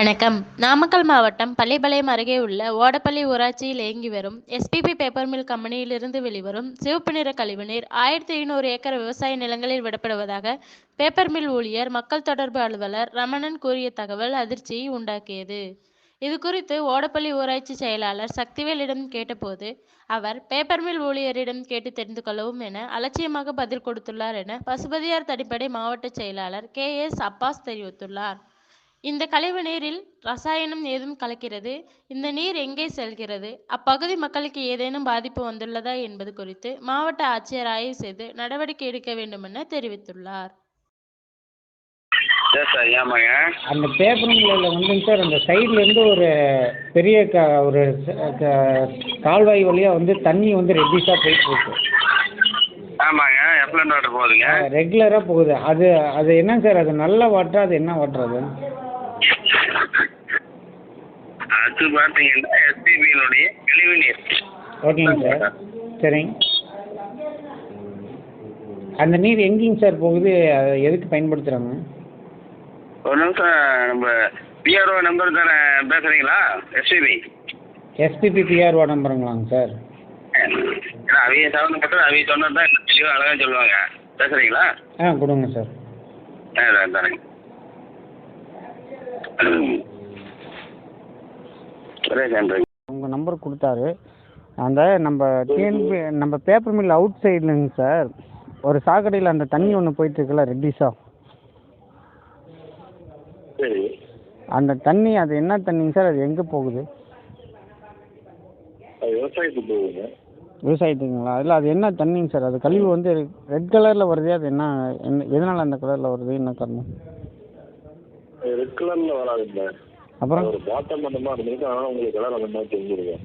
வணக்கம். நாமக்கல் மாவட்டம் பள்ளிப்பாளையம் அருகே உள்ள ஓடப்பள்ளி ஊராட்சியில் இயங்கி வரும் எஸ்பிபி பேப்பர் மில் கம்பெனியிலிருந்து வெளிவரும் சிவப்பு நிற கழிவுநீர் ஆயிரத்தி ஐநூறு ஏக்கர் விவசாய நிலங்களில் விடப்படுவதாக பேப்பர் மில் ஊழியர் மக்கள் தொடர்பு அலுவலர் ரமணன் கூறிய தகவல் அதிர்ச்சியை உண்டாக்கியது. இது குறித்து ஓடப்பள்ளி ஊராட்சி செயலாளர் சக்திவேலிடம் கேட்டபோது அவர் பேப்பர் மில் ஊழியரிடம் கேட்டு தெரிந்து கொள்ளவும் என அலட்சியமாக பதில் கொடுத்துள்ளார் என பசுபதியார் தடிப்படை மாவட்ட செயலாளர் கே எஸ் அப்பாஸ் தெரிவித்துள்ளார். இந்த கழிவு நீரில் ரசாயனம் ஏதும் கலக்கிறது? இந்த நீர் எங்கே செல்கிறது? அப்பகுதி மக்களுக்கு ஏதேனும் பாதிப்பு வந்துள்ளதா என்பது குறித்து மாவட்ட ஆட்சியர் ஆய்வு செய்து நடவடிக்கை எடுக்க வேண்டுமென தெரிவித்துள்ளார். சரி சார் ஏமாங்க. அந்த பேப்பர் மில்லில் வந்துங்க சார் அந்த சைட்லேருந்து ஒரு பெரிய க ஒரு கால்வாய் வழியாக வந்து தண்ணி வந்து ரெட்டிஷாக போயிட்டுருக்கு. ஆமாங்க எஃப்லண்ட் வாட்டர் போகுதுங்க? ரெகுலராக போகுது. அது அது என்ன சார் அது நல்ல வாட்டரா அது என்ன வாட்டர் அது? அது பார்த்தீங்கன்னா எஸ்பிபியினுடைய கழிவு நீர். ஓகேங்க சார். சரிங்க. அந்த நீர் எங்கேங்க சார் போகுது? அதை எதுக்கு பயன்படுத்துகிறாங்க ஒரு நிமிஷம் நம்ம பிஆர்ஓ நம்பர் தானே பேசுகிறீங்களா எஸ்பிபி எஸ்பிபி பிஆர்ஓ நம்பருங்களாங்க சார். ஏன்னா அவங்க சம்மந்தப்பட்டது அவங்க சொன்னது தான் இன்னும் தெளிவாக அழகாக சொல்லுவாங்க. பேசுகிறீங்களா ஆ கொடுங்க சார். ஆ தானுங்க சுரேஷ் உங்கள் நம்பர் கொடுத்தாரு. அந்த நம்ம டிஎன்பி நம்ம பேப்பர் மில் அவுட் சைடுலங்க சார் ஒரு சாக்கடையில் அந்த தண்ணி ஒன்று போயிட்டுருக்குல்ல ரெட்டிஸாக சரி. அந்த தண்ணி அது என்ன தண்ணிங்க சார் அது எங்கே போகுது? அது விவசாயத்துக்கு போகுங்க விவசாயத்துக்குங்களா? இல்லை அது என்ன தண்ணிங்க சார் அது கழிவு வந்து ரெட் கலரில் வருதே அது என்ன என்ன எதனால் அந்த கலரில் வருது? என்ன காரணம்? ரெட் கலர்ல வராதுங்க அப்புறம்? ஒரு பாட்டம் அந்த மாதிரி இருந்துருக்கு அதனால உங்களுக்கு கலர் அந்த மாதிரி தெரிஞ்சிருக்கும்.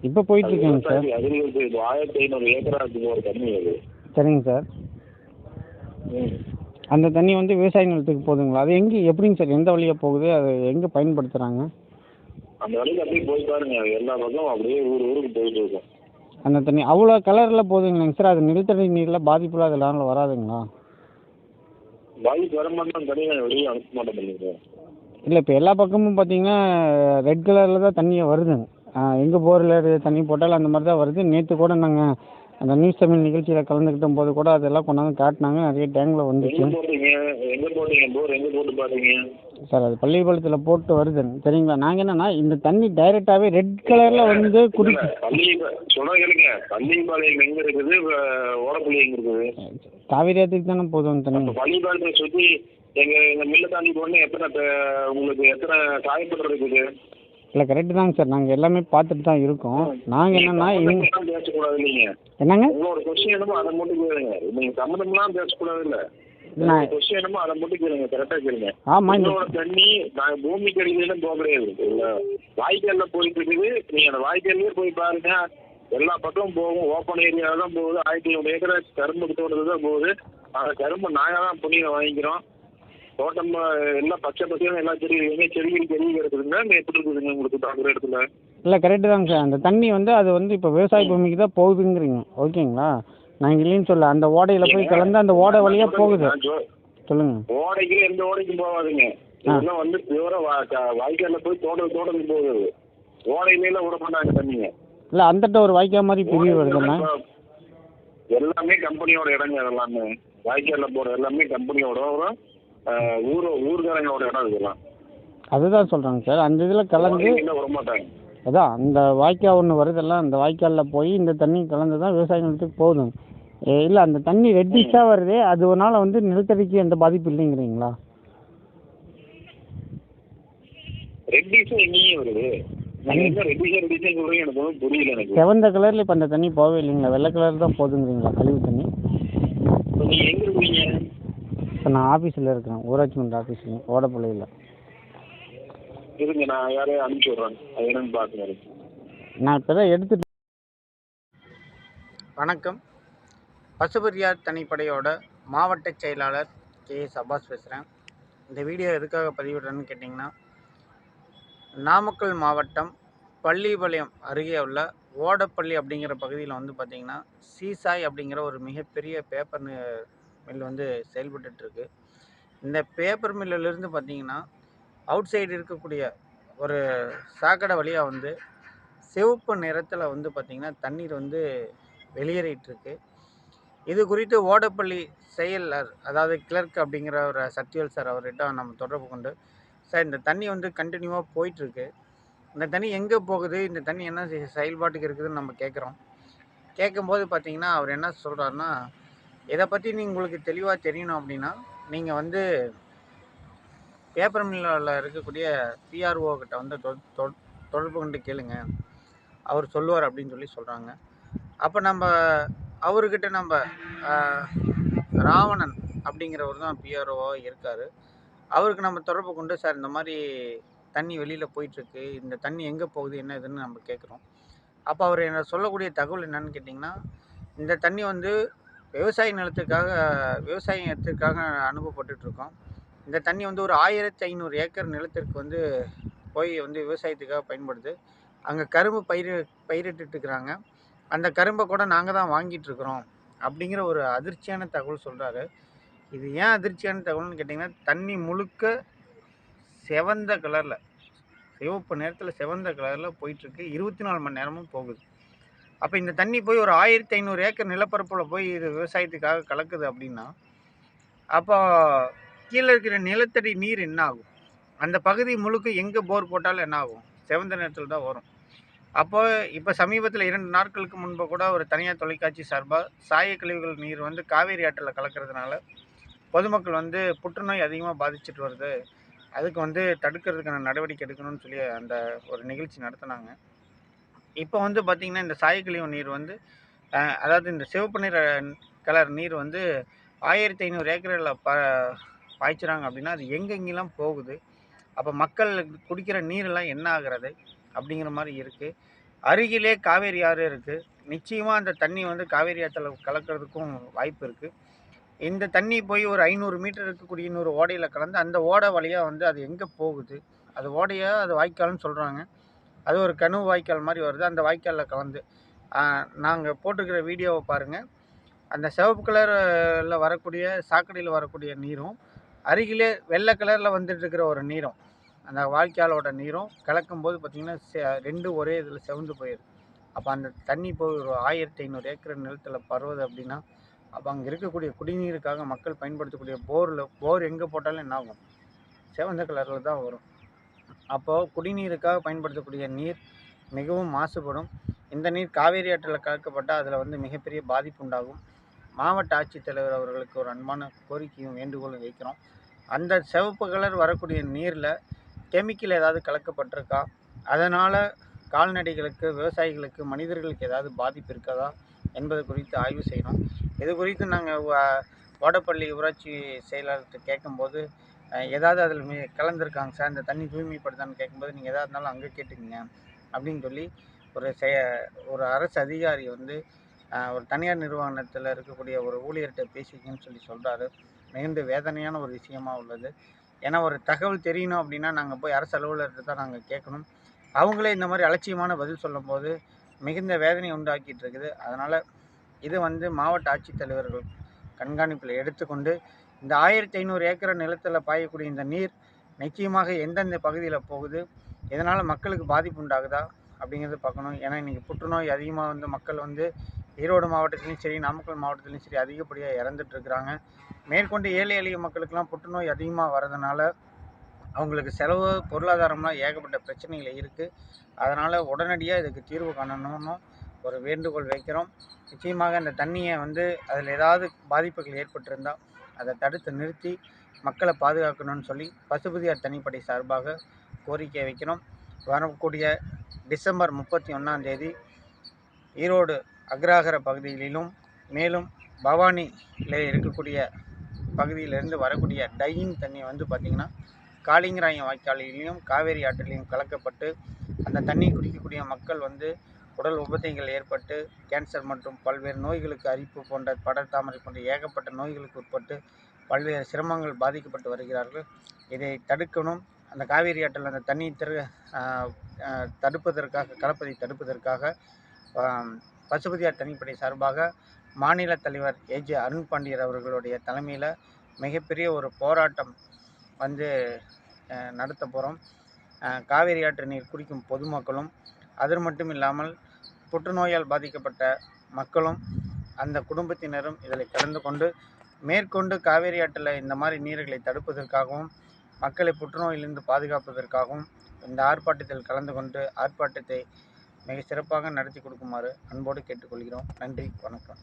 இப்போ போயிட்டுருக்குங்க சார். அக்ரிகல்ச்சர் ஆயிரத்தி ஐநூறு ஏக்கரா ஒரு தண்ணி அது. சரிங்க சார். அந்த தண்ணி வந்து விவசாய நிலத்துக்கு போகுதுங்களா அது எங்கே எப்படிங்க சார்? எந்த வழியாக போகுது? அது எங்கே பயன்படுத்துகிறாங்க அந்த வழியில அப்படியே போய் பாருங்க. எல்லா பக்கம் அப்படியே ஊர் ஊருக்கு போயிட்டு இருக்கும். அந்த தண்ணி அவ்வளோ கலரில் போகுதுங்களாங்க சார்? அது நிலத்தடி நீரில் பாதிப்புலாம் அதெல்லாம் வராதுங்களா? பாதிப்பு வர மாட்டோம் தண்ணி நாங்கள் வெளியே அனுப்ப மாட்டோம் இல்லைங்க இல்லை இப்போ எல்லா பக்கமும் பார்த்தீங்கன்னா ரெட் கலரில் தான் தண்ணியே வருதுங்க எங்கே போரில் தண்ணி போட்டாலும் அந்த மாதிரி தான் வருது. நேற்று கூட நாங்கள் அந்த நியூஸ் தமிழ் நிகழ்ச்சியில் கலந்துக்கிட்ட போது கூட அதெல்லாம் கொண்டாந்து காட்டினாங்க. நிறைய டேங்கில் வந்துச்சு. சார் அது பள்ளிப்பாளையத்தில் போட்டு வருது. சரிங்களா நாங்கள் என்னன்னா இந்த தண்ணி டைரெக்டாகவே ரெட் கலரில் வந்து குடி பள்ளிப்பாளையம் எங்க இருக்குது? ஓடப்பள்ளி எங்க இருக்குது? காவேரி ஆற்றுக்கு தானே போதும் தண்ணி. பள்ளிப்பாளையத்தை சுத்தி எங்க எங்க மில்ல தாண்டி போனா எத்தனை பே- உங்களுக்கு எத்தனை காயப்பட்டு இருக்குது? இல்லை கரெக்டு தாங்க சார் நாங்கள் எல்லாமே பார்த்துட்டு தான் இருக்கோம். நாங்கள் என்னன்னா இவங்க பேசக்கூடாது இல்லைங்க. என்னங்க? உங்களோட கொஸ்டின் என்னமோ அதை மட்டும் கேளுங்க. நீங்க சம்மந்தம்லாம் பேசக்கூடாது இல்ல. கொஸ்டின் என்னமோ அதை மட்டும் கேளுங்க. கரெக்டா கேளுங்க. ஆமாம் உங்களோட தண்ணி நான் பூமிக்கு அடியில போக கிடையாது வாய்க்கால்ல போயிட்டு இருக்குது. நீங்க அந்த வாய்க்கால்லயே போய் பாருங்க. எல்லா பக்கமும் போகும். ஓப்பன் ஏரியாவில் தான் போகுது. ஆயிரத்தி ஐநூறு ஏக்கரை கரும்புக்கு தோட்டத்தில் தான் போகுது. அந்த கரும்பு நாங்கள் தான் புண்ணியில் வாங்கிக்கிறோம். தோட்டம் எல்லாம் பச்சை பச்சையான எல்லா செடிகளுமே செடிகள் செடி கிடக்குதுங்க இங்க எப்படி இருக்குதுங்க உங்களுக்கு பார்க்குற இடத்துல இல்லை கரெக்டு தாங்க சார் அந்த தண்ணி வந்து அது வந்து இப்போ விவசாய பூமிக்கு தான் போகுதுங்கிறீங்க. ஓகேங்களா? நாங்கள் இல்லைன்னு சொல்ல அந்த ஓடையில் போய் கலந்து அந்த ஓடை வழியாக போகுது. நான் சொ- சொல்லுங்கள் ஓடைக்கு எந்த ஓடைக்கும் போகாதுங்க. இதெல்லாம் வந்து பியூரா வாய்க்கால்ல போய் தோட்டம் தோட்டத்துக்கு போகுது. ஓடையில விட மாட்டாங்க தண்ணிங்க இல்லை அந்தட்ட ஒரு வாய்க்கால் மாதிரி பிரிவு வருதுல்ல எல்லாமே கம்பெனியோட இடங்க எல்லாமே வாய்க்கால்ல போற எல்லாமே கம்பெனியோட வரும். ஊர் ஊர்காரங்களோட இடம் இதெல்லாம் அதுதான் சொல்கிறாங்க சார். அந்த இதில் கலந்து ஓடையில விட மாட்டாங்க அதான் அந்த வாய்க்கால் ஒன்று வருதெல்லாம் அந்த வாய்க்காலில் போய் இந்த தண்ணி கலந்து தான் விவசாய நிலத்துக்கு போகுதுங்க இல்லை அந்த தண்ணி ரெட்டிஷாக வருதே அதுனால வந்து நிலத்தடிக்கு எந்த பாதிப்பு இல்லைங்கிறீங்களா? வருது. செவந்த கலரில் இப்போ அந்த தண்ணி போகவே இல்லைங்களா? வெள்ளை கலர் தான் போகுதுங்கிறீங்களா கழிவு தண்ணி? இப்ப நான் ஆஃபீஸில் இருக்கிறேன். ஊராட்சி மன்ற ஆஃபீஸில் ஓடப்பள்ளியில். இருங்க நான் யாரையும் அனுப்பிச்சு விடுறேன். அது என்னன்னு பாத்துங்க நான் இப்போ தான் எடுத்துட்டு வணக்கம். பசுபரியார் தனிப்படையோட மாவட்ட செயலாளர் கே எஸ் அப்பாஸ் பேசுகிறேன் இந்த வீடியோ எதுக்காக பதிவிடுறேன்னு கேட்டிங்கன்னா நாமக்கல் மாவட்டம் பள்ளிப்பாளையம் அருகே உள்ள ஓடப்பள்ளி அப்படிங்கிற பகுதியில் வந்து பார்த்திங்கன்னா சீசாய் அப்படிங்கிற ஒரு மிகப்பெரிய பேப்பர் மில் வந்து செயல்பட்டுருக்கு இந்த பேப்பர் மில்லிலிருந்து பார்த்தீங்கன்னா அவுட் சைடு இருக்கக்கூடிய ஒரு சாக்கடை வழியாக வந்து சிவப்பு நிறத்தில் வந்து பார்த்திங்கன்னா தண்ணீர் வந்து வெளியேறிட்டுருக்கு இது குறித்து ஓடப்பள்ளி செயலர் அதாவது கிளர்க் அப்படிங்கிற ஒரு சத்யவல் சார் அவர்கிட்ட நம்ம தொடர்பு கொண்டு சார் இந்த தண்ணி வந்து கண்டினியூவாக போயிட்டுருக்கு இந்த தண்ணி எங்கே போகுது? இந்த தண்ணி என்ன செயல்பாட்டுக்கு இருக்குதுன்னு நம்ம கேட்குறோம் கேட்கும்போது பார்த்திங்கன்னா அவர் என்ன சொல்கிறாருன்னா இதை பற்றி நீங்கள் உங்களுக்கு தெளிவாக தெரியணும் அப்படின்னா நீங்கள் வந்து பேப்பர் மில்லில் இருக்கக்கூடிய பிஆர்ஓ கிட்ட வந்து தொடர்பு கொண்டு கேளுங்க. அவர் சொல்லுவார் அப்படின்னு சொல்லி சொல்கிறாங்க அப்போ நம்ம அவர்கிட்ட நம்ம ராவணன் அப்படிங்கிறவர் தான் பிஆர்ஓவாக இருக்கார். அவருக்கு நம்ம தொடர்பு கொண்டு சார் இந்த மாதிரி தண்ணி வெளியில் போயிட்டுருக்கு. இந்த தண்ணி எங்கே போகுது? என்ன இதுன்னு நம்ம கேட்குறோம். அப்போ அவர் என்ன சொல்லக்கூடிய தகவல் என்னன்னு கேட்டிங்கன்னா இந்த தண்ணி வந்து விவசாய நிலத்துக்காக விவசாயத்துக்காக அனுப்பப்பட்டுட்டு இருக்கோம் இந்த தண்ணி வந்து ஒரு ஆயிரத்தி ஐநூறு ஏக்கர் நிலத்திற்கு வந்து போய் வந்து விவசாயத்துக்காக பயன்படுது. அங்கே கரும்பு பயிர் பயிரிட்டுருக்குறாங்க இருக்கிறாங்க அந்த கரும்பை கூட நாங்கள் தான் வாங்கிட்டு இருக்கிறோம் அப்படிங்கிற ஒரு அதிர்ச்சியான தகவல் சொல்கிறாரு இது ஏன் அதிர்ச்சியான தகவல்னு கேட்டிங்கன்னா தண்ணி முழுக்க செவந்த கலரில் சிவப்பு நேரத்தில் செவந்த கலரில் போயிட்டுருக்கு. இருபத்தி நாலு மணி நேரமும் போகுது. அப்போ இந்த தண்ணி போய் ஒரு ஆயிரத்தி ஐநூறு ஏக்கர் நிலப்பரப்பில் போய் இது விவசாயத்துக்காக கலக்குது அப்படின்னா அப்போ கீழே இருக்கிற நிலத்தடி நீர் என்ன ஆகும் அந்த பகுதி முழுக்க எங்கே போர் போட்டாலும் என்ன ஆகும் செவந்த நேரத்தில் தான் வரும். அப்போ இப்போ சமீபத்தில் இரண்டு நாட்களுக்கு முன்பு கூட ஒரு தனியார் தொலைக்காட்சி சார்பாக சாய கழிவுகள் நீர் வந்து காவேரி ஆற்றில் கலக்கிறதுனால பொதுமக்கள் வந்து புற்றுநோய் அதிகமாக பாதிச்சுட்டு வருது. அதுக்கு வந்து தடுக்கிறதுக்கான நடவடிக்கை எடுக்கணும்னு சொல்லி அந்த ஒரு நிகழ்ச்சி நடத்தினாங்க. இப்போ வந்து பார்த்திங்கன்னா இந்த சாயக்கழிவு நீர் வந்து அதாவது இந்த சிவப்பு நிற கலர் நீர் வந்து ஆயிரத்தி ஐநூறு ஏக்கரில் ப பாய்ச்சுறாங்க அப்படின்னா அது எங்கெங்கெல்லாம் போகுது? அப்போ மக்கள் குடிக்கிற நீரெல்லாம் என்ன ஆகிறது? அப்படிங்கிற மாதிரி இருக்குது அருகிலே காவேரி ஆறு இருக்குது நிச்சயமாக அந்த தண்ணி வந்து காவேரி ஆற்றில் கலக்கிறதுக்கும் வாய்ப்பு இருக்குது இந்த தண்ணி போய் ஒரு ஐநூறு மீட்டர் இருக்கக்கூடிய இன்னொரு ஓடையில் கலந்து அந்த ஓடை வழியாக வந்து அது எங்கே போகுது? அது ஓடையாக அது வாய்க்கால்னு சொல்கிறாங்க அது ஒரு கனு வாய்க்கால் மாதிரி வருது. அந்த வாய்க்காலில் கலந்து. நாங்கள் போட்டிருக்கிற வீடியோவை பாருங்கள் அந்த சிவப்பு கலரில் வரக்கூடிய சாக்கடையில் வரக்கூடிய நீரும் அருகிலே வெள்ளை கலரில் வந்துட்டு இருக்கிற ஒரு நீரும் அந்த வாய்க்காலோட நீரும் கலக்கும்போது பார்த்திங்கன்னா ரெண்டு ஒரே இதில் செவந்து போயிடுது அப்போ அந்த தண்ணி போய் ஒரு ஆயிரத்தி ஐநூறு ஏக்கர் நிலத்தில் பருவது அப்படின்னா அப்போ அங்கே இருக்கக்கூடிய குடிநீருக்காக மக்கள் பயன்படுத்தக்கூடிய போரில் போர் எங்கே போட்டாலும் என்ன ஆகும்? சிவந்த கலரில் தான் வரும். அப்போது குடிநீருக்காக பயன்படுத்தக்கூடிய நீர் மிகவும் மாசுபடும். இந்த நீர் காவேரி ஆற்றில் கலக்கப்பட்டால் அதில் வந்து மிகப்பெரிய பாதிப்பு உண்டாகும். மாவட்ட ஆட்சித்தலைவர் அவர்களுக்கு ஒரு அன்பான கோரிக்கையும் வேண்டுகோளும் வைக்கிறோம். அந்த சிவப்பு கலர் வரக்கூடிய நீரில் கெமிக்கல் ஏதாவது கலக்கப்பட்டிருக்கா? அதனால் கால்நடைகளுக்கு விவசாயிகளுக்கு மனிதர்களுக்கு ஏதாவது பாதிப்பு இருக்கதா என்பது குறித்து ஆய்வு செய்யணும். இது குறித்து நாங்கள் வாடப்பள்ளி ஊராட்சி செயலாளர்கிட்ட கேட்கும்போது ஏதாவது அதில் மி கலந்துருக்காங்க சார் இந்த தண்ணி தூய்மைப்படுத்தான்னு கேட்கும்போது நீங்கள் எதாக இருந்தாலும் அங்கே கேட்டுக்கங்க அப்படின்னு சொல்லி ஒரு செய ஒரு அரசு அதிகாரி வந்து ஒரு தனியார் நிறுவனத்தில் இருக்கக்கூடிய ஒரு ஊழியர்கிட்ட பேசிக்கன்னு சொல்லி சொல்கிறாரு மிகுந்த வேதனையான ஒரு விஷயமா உள்ளது. ஏன்னா ஒரு தகவல் தெரியணும் அப்படின்னா நாங்கள் போய் அரசு அலுவலர்கிட்ட தான் நாங்கள் கேட்கணும். அவங்களே இந்த மாதிரி அலட்சியமான பதில் சொல்லும்போது மிகுந்த வேதனை உண்டாக்கிட்டு இருக்குது. அதனால் இது வந்து மாவட்ட ஆட்சித்தலைவர்கள் கண்காணிப்பில் எடுத்துக்கொண்டு இந்த ஆயிரத்தி ஐநூறு ஏக்கர் நிலத்தில் பாயக்கூடிய இந்த நீர் நிச்சயமாக எந்தெந்த பகுதியில் போகுது? இதனால் மக்களுக்கு பாதிப்பு உண்டாகுதா? அப்படிங்கிறத பார்க்கணும். ஏன்னா இன்றைக்கி புற்றுநோய் அதிகமாக வந்து மக்கள் வந்து ஈரோடு மாவட்டத்துலேயும் சரி நாமக்கல் மாவட்டத்துலேயும் சரி அதிகப்படியாக இறந்துட்டுருக்குறாங்க மேற்கொண்டு ஏழை எளிய மக்களுக்கெல்லாம் புற்றுநோய் அதிகமாக வரதுனால அவங்களுக்கு செலவு பொருளாதாரம்லாம் ஏகப்பட்ட பிரச்சனைகள் இருக்குது அதனால் உடனடியாக இதுக்கு தீர்வு காணணும்னு ஒரு வேண்டுகோள் வைக்கிறோம். நிச்சயமாக அந்த தண்ணியை வந்து அதில் ஏதாவது பாதிப்புகள் ஏற்பட்டிருந்தால் அதை தடுத்து நிறுத்தி மக்களை பாதுகாக்கணும்னு சொல்லி பசுபதியார் தனிப்படை சார்பாக கோரிக்கை வைக்கிறோம் வரக்கூடிய டிசம்பர் முப்பத்தி ஒன்றாம் தேதி ஈரோடு அக்ராகர பகுதிகளிலும் மேலும் பவானியில் இருக்கக்கூடிய பகுதியிலிருந்து வரக்கூடிய டையிங் தண்ணி வந்து பார்த்திங்கன்னா காளிங்கராயம் வாய்க்காலிலையும் காவேரி ஆற்றிலையும் கலக்கப்பட்டு அந்த தண்ணி குடிக்கக்கூடிய மக்கள் வந்து உடல் உபதைகள் ஏற்பட்டு கேன்சர் மற்றும் பல்வேறு நோய்களுக்கு அரிப்பு போன்ற படர் தாமரை போன்ற ஏகப்பட்ட நோய்களுக்கு உட்பட்டு பல்வேறு சிரமங்கள் பாதிக்கப்பட்டு வருகிறார்கள். இதை தடுக்கணும். அந்த காவேரி ஆற்றில் அந்த தண்ணி திரு தடுப்பதற்காக கலப்பதை தடுப்பதற்காக பசுபதியார் தனிப்படை சார்பாக மாநில தலைவர் ஏஜே அருண் பாண்டியர் அவர்களுடைய தலைமையில் மிகப்பெரிய ஒரு போராட்டம் வந்து நடத்த போகிறோம் காவேரி ஆற்று நீர் குடிக்கும் பொதுமக்களும் அது மட்டும் இல்லாமல் புற்றுநோயால் பாதிக்கப்பட்ட மக்களும் அந்த குடும்பத்தினரும் இதில் கலந்து கொண்டு மேற்கொண்டு காவேரி ஆற்றில் இந்த மாதிரி நீர்களை தடுப்பதற்காகவும் மக்களை புற்றுநோயிலிருந்து பாதுகாப்பதற்காகவும் இந்த ஆர்ப்பாட்டத்தில் கலந்து கொண்டு ஆர்ப்பாட்டத்தை மிக சிறப்பாக நடத்தி கொடுக்குமாறு அன்போடு கேட்டுக்கொள்கிறோம். நன்றி வணக்கம்.